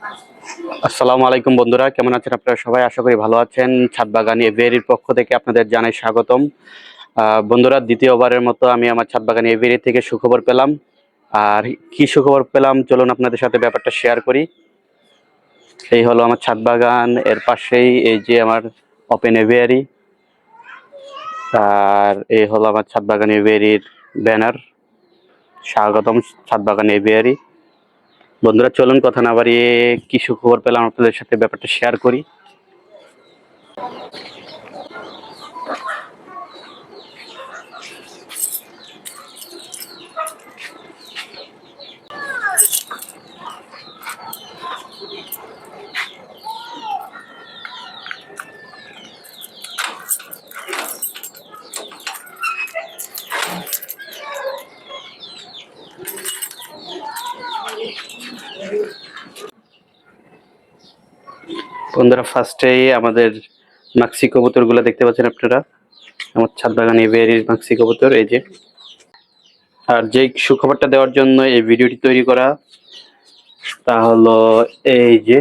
আসসালামু আলাইকুম বন্ধুরা, কেমন আছেন আপনারা সবাই? আশা করি ভালো আছেন। ছাদ বাগান এভিয়ারির পক্ষ থেকে আপনাদের জানাই স্বাগতম। বন্ধুরা, দ্বিতীয়বারের মতো আমি আমার ছাদ বাগান এভিয়ারি থেকে সুখবর পেলাম। আর কি সুখবর পেলাম? চলুন আপনাদের সাথে ব্যাপারটা শেয়ার করি। এই হলো আমার ছাদ বাগান এর পাশেই এই যে আমার ওপেন এভিয়ারি আর এই হলো আমার ছাদ বাগান এভিয়ারির ব্যানার স্বাগতম ছাদ বাগান এভিয়ারি বন্ধুরা চলুন কথা না বাড়িয়ে কিছু খবর পেলাম আপনাদের সাথে ব্যাপারটা শেয়ার করি। বন্ধুরা ফার্স্টেই আমাদের মাক্সি কবুতরগুলো দেখতে পাচ্ছেন আপনারা। আমার ছাদ বাগানে বেরির মাক্সি কবুতর, এই যে। আর যে সুখবরটা দেওয়ার জন্য এই ভিডিওটি তৈরি করা, তা হলো এই যে।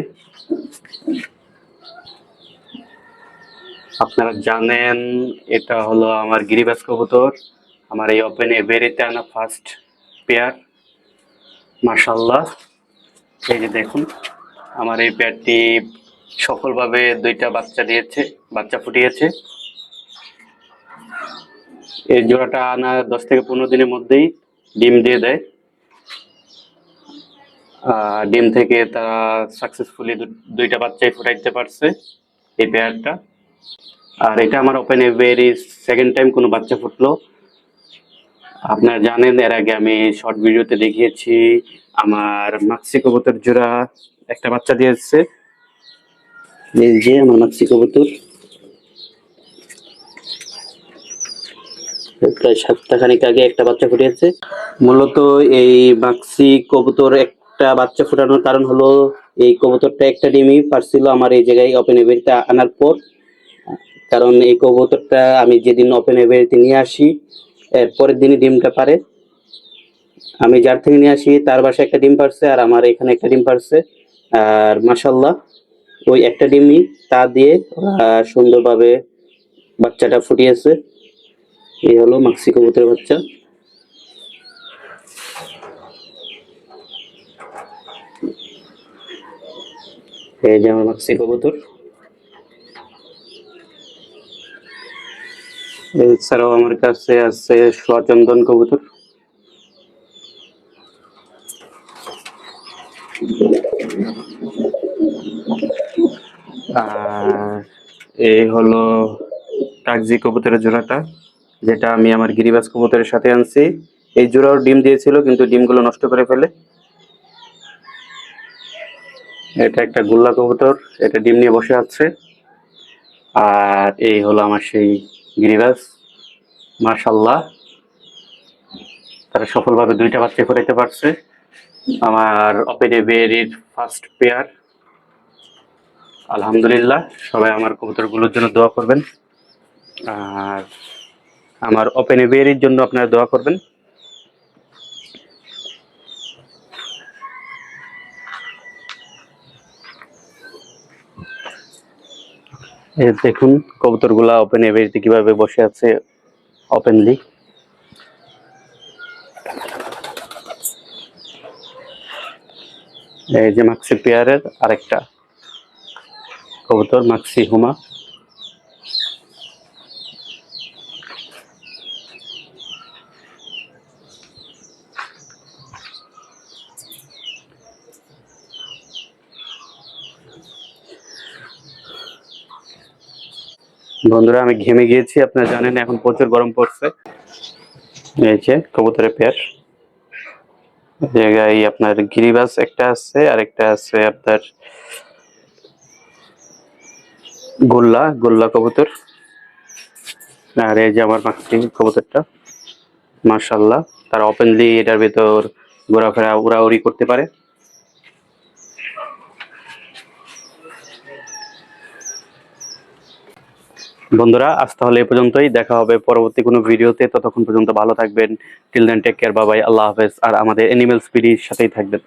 আপনারা জানেন, এটা হলো আমার গিরিবাস কবুতর, আমার এই ওপেন এভেরিতে আনা ফার্স্ট পেয়ার মার্শাল্লাহ এই যে দেখুন, আমার এই পেয়ারটি সফলভাবে দুইটা বাচ্চা দিয়েছে, বাচ্চা ফুটিয়েছে। এই জোড়াটা আনা দশ থেকে পনেরো দিনের মধ্যেই ডিম দিয়ে দেয়। ডিম থেকে তারা সাকসেসফুলি দুইটা বাচ্চাই ফুটাইতে পারছে এই পেয়ারটা আর এটা আমার ওপেন এভেরি সেকেন্ড টাইম কোনো বাচ্চা ফুটলো। আপনারা জানেন, এর আগে আমি শর্ট ভিডিওতে দেখিয়েছি, আমার মাক্সি কবুতর জোড়া একটা বাচ্চা দিয়েছে। এই যে আমার মাক্সি কবুতর প্রায় সপ্তাহখানিক আগে একটা বাচ্চা ফুটিয়েছে মূলত এই মাক্সি কবুতর একটা বাচ্চা ফুটানোর কারণ হলো এই কবুতরটা একটা ডিমই পারছিল আমার এই জায়গায় ওপেন এভেরিতে আনার পর। কারণ এই কবুতরটা আমি যেদিন ওপেন এভেরিতে নিয়ে আসি পরের দিনই ডিমটা পারে। আমি যার থেকে নিয়ে আসি, তার বাসায় একটা ডিম পারছে আর আমার এখানে একটা ডিম পারছে। আর মাসাল্লাহ ওই একটা ডিমই তা দিয়ে সুন্দরভাবে বাচ্চাটা ফুটিয়েছে। এই হলো মাক্সি কবুতরের বাচ্চা। এই যে আমার মাক্সি কবুতর। এছাড়াও আমার কাছে আছে স্বচন্দন কবুতর। আর এই হলো কাগজি কবুতরের জোড়াটা, যেটা আমি আমার গিরিবাজ কবুতরের সাথে আনছি। এই জোড়াও ডিম দিয়েছিল, কিন্তু ডিমগুলো নষ্ট করে ফেলে। এটা একটা গোল্লা কবুতর, এটা ডিম নিয়ে বসে আছে। আর এই হলো আমার সেই গিরিবাজ মার্শাল্লাহ তারা সফলভাবে দুইটা বাচ্চা ফোটাইতে পারছে। আমার অপেরে বেরির ফার্স্ট পেয়ার আলহামদুলিল্লাহ, সবাই আমার কবুতরগুলোর জন্য দোয়া করবেন। আর আমার ওপেন এভিয়ারির জন্য আপনারা দোয়া করবেন। দেখুন, কবুতরগুলা ওপেন এভিয়ারিতে কীভাবে বসে আছে ওপেনলি এই যে মাক্সি পেয়ারের আরেকটা। কবুতর, মাক্সি, হুমা। বন্ধুরা, আমি ঘেমে গিয়েছি, আপনারা জানেন, এখন প্রচুর গরম পড়ছে। এই কবুতরের পেয়ার। জায়গায় আপনার গিরিবাস একটা আছে আর একটা আছে আপনার গোল্লা গোল্লা কবুতর। আর এই যে আমার মাক্সি কবুতরটা মার্শাল্লাহ তারা ওপেনলি এটার ভিতর ঘোরাফেরা, উড়াউড়ি করতে পারে। বন্ধুরা, আজ তাহলে এই পর্যন্তই। দেখা হবে পরবর্তী কোনো ভিডিওতে। ততক্ষণ পর্যন্ত ভালো থাকবেন। টিল দেন টেক কেয়ার বাবাই আল্লাহ হাফেজ। আর আমাদের এনিমেল স্পিডির সাথেই থাকবেন।